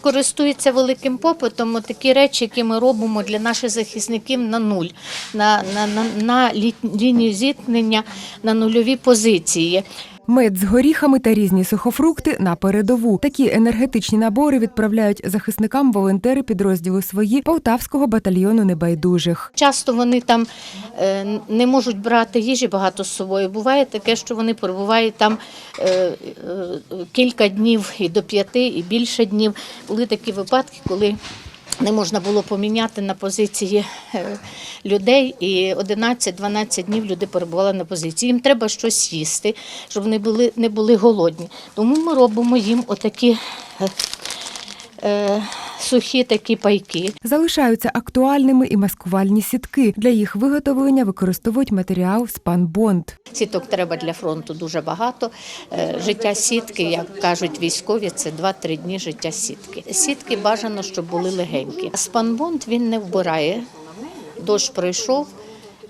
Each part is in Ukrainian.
Користується великим попитом такі речі, які ми робимо для наших захисників на нуль, на, на, на, на лі- лінію зіткнення, на нульові позиції. Мед з горіхами та різні сухофрукти на передову. Такі енергетичні набори відправляють захисникам волонтери підрозділу свої Полтавського батальйону небайдужих. Часто вони там е, не можуть брати їжі багато з собою. Буває таке, що вони перебувають там е, е, кілька днів і до п'яти, і більше днів. Були такі випадки, коли не можна було поміняти на позиції е, людей, і 11-12 днів люди перебували на позиції. Їм треба щось їсти, щоб вони були, не були голодні. Тому ми робимо їм отакі е, е, сухі такі пайки. Залишаються актуальними і маскувальні сітки. Для їх виготовлення використовують матеріал спанбонд. Сіток треба для фронту дуже багато. Е, Життя сітки, як кажуть військові, це 2-3 дні життя сітки. Сітки бажано, щоб були легенькі. Спанбонд він не вбирає. Дощ пройшов.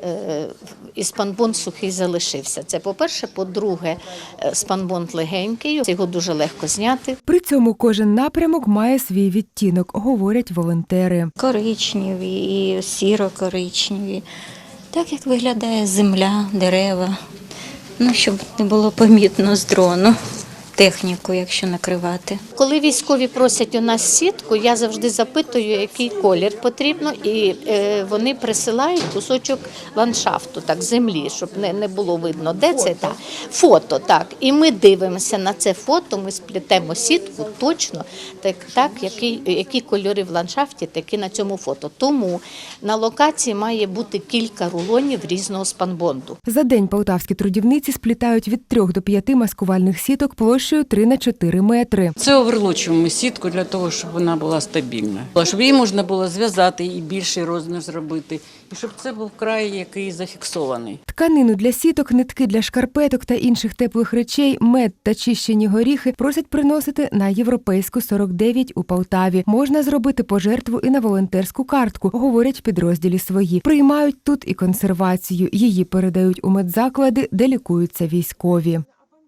Е, І спанбонд сухий залишився. Це по-перше. По-друге, е, спанбонд легенький, його дуже легко зняти. При цьому кожен напрямок має свій відтінок, говорять волонтери. коричневі і сіро-коричневі. Так як виглядає земля, дерева. Ну, щоб не було помітно з дрону техніку, якщо накривати. Коли військові просять у нас сітку, я завжди запитую, який колір потрібно, і е, вони присилають кусочок ландшафту, так, землі, щоб не, було видно, де це так. Фото, так. І ми дивимося на це фото, ми сплетемо сітку точно, так, так які, які кольори в ландшафті, такі на цьому фото. Тому на локації має бути кілька рулонів різного спанбонду. За день полтавські трудівниці сплітають від 3 до 5 маскувальних сіток площею 3 на 4 метри. Це оверлочуємо сітку для того, щоб вона була стабільна. Щоб її можна було зв'язати і більший розмір зробити, і щоб це був край, який зафіксований. Тканину для сіток, нитки для шкарпеток та інших теплих речей, мед та чищені горіхи просять приносити на європейську 49 у Полтаві. Можна зробити пожертву і на волонтерську картку, говорять в підрозділі свої. Приймають тут і консервацію. Її передають у медзаклади, де лікуються військові.